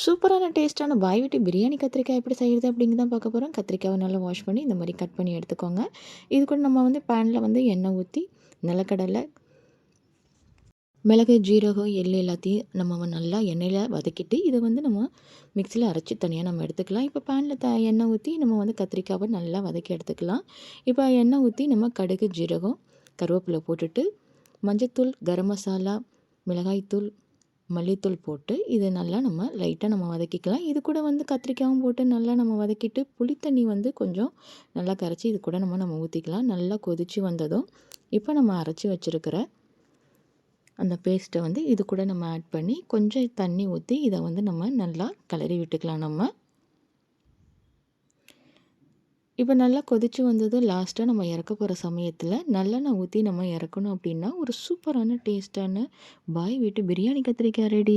சூப்பரான டேஸ்ட்டான பாய் வீட்டு பிரியாணி கத்திரிக்காய் எப்படி செய்கிறது அப்படிங்க தான் பார்க்க போகிறோம் கத்திரிக்காவை நல்லா வாஷ் பண்ணி இந்த மாதிரி கட் பண்ணி எடுத்துக்கோங்க. இது கூட நம்ம வந்து பேனில் வந்து எண்ணெய் ஊற்றி நிலக்கடலை மிளகு ஜீரகம் எள் எல்லாத்தையும் நம்ம நல்லா எண்ணெயில் வதக்கிட்டு இதை வந்து நம்ம மிக்சியில் அரைச்சி தனியாக நம்ம எடுத்துக்கலாம். இப்போ பேனில் த எண்ணெய் ஊற்றி நம்ம வந்து கத்திரிக்காவை நல்லா வதக்கி எடுத்துக்கலாம். இப்போ எண்ணெய் ஊற்றி நம்ம கடுகு ஜீரகம் கருவேப்பிலை போட்டுட்டு மஞ்சத்தூள் கரம் மசாலா மிளகாய்த்தூள் மல்லித்தூள் போட்டு இது நல்லா நம்ம லைட்டாக நம்ம வதக்கிக்கலாம். இது கூட வந்து கத்திரிக்காயும் போட்டு நல்லா நம்ம வதக்கிட்டு புளித்தண்ணி வந்து கொஞ்சம் நல்லா கரைச்சி இது கூட நம்ம நம்ம ஊற்றிக்கலாம் நல்லா கொதித்து வந்ததும் இப்போ நம்ம அரைச்சி வச்சுருக்கிற அந்த பேஸ்ட்டை வந்து இது கூட நம்ம ஆட் பண்ணி கொஞ்சம் தண்ணி ஊற்றி இதை வந்து நம்ம நல்லா கிளறி விட்டுக்கலாம் நம்ம. இப்போ நல்லா கொதித்து வந்தது லாஸ்ட்டாக நம்ம இறக்க போகிற சமயத்தில் நல்லெண்ணெய் ஊற்றி நம்ம இறக்கணும் அப்படின்னா ஒரு சூப்பரான டேஸ்ட்டான பாய் வீட்டு பிரியாணி கத்திரிக்காய் ரெடி